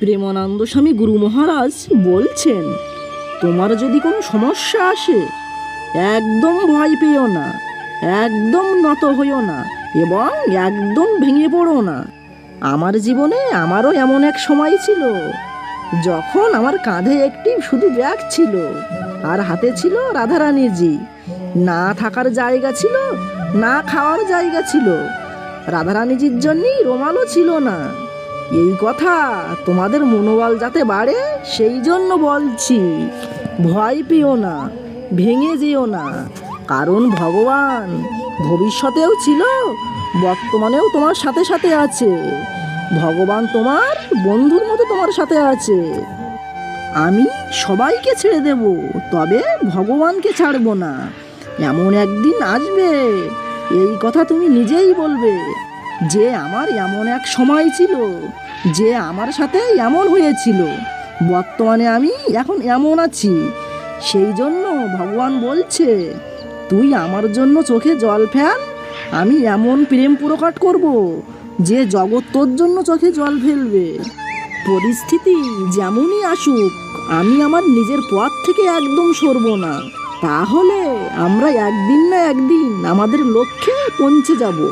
প্রেমানন্দ স্বামী গুরু মহারাজ বলছেন, তোমার যদি কোনো সমস্যা আসে, একদম ভয় পেও না, একদম নত হইও না এবং একদম ভেঙে পড়ো না। আমার জীবনে আমারও এমন এক সময় ছিল, যখন আমার কাঁধে একটি শুধু ব্যাগ ছিল আর হাতে ছিল রাধারানীজি। না থাকার জায়গা ছিল, না খাওয়ার জায়গা ছিল। রাধারানীজির জন্যই রোমালও ছিল না। এই কথা তোমাদের মনোবল যাতে বাড়ে, সেই জন্য বলছি। ভয় পেও না, ভেঙে যেও না। কারণ ভগবান ভবিষ্যতেও ছিল, বর্তমানেও তোমার সাথে সাথে আছে। ভগবান তোমার বন্ধুর মতো তোমার সাথে আছে। আমি সবাইকে ছেড়ে দেব, তবে ভগবানকে ছাড়বো না। এমন একদিন আসবে, এই কথা তুমি নিজেই বলবে। যে আমার এমন এক সময় ছিল, যে আমার সাথে এমন হয়েছিল। বর্তমানে আমি এখন এমন আছি। সেই জন্য ভগবান বলছে, তুই আমার জন্য চোখে জল ফেল, আমি এমন প্রেম প্রকাট করব, যে জগৎ তোর জন্য চোখে জল ফেলবে। পরিস্থিতি যেমনই আসুক, আমি আমার নিজের পথ থেকে একদম সরব না। তাহলে আমরা একদিন না একদিন আমাদের লক্ষ্যে পৌঁছে যাব।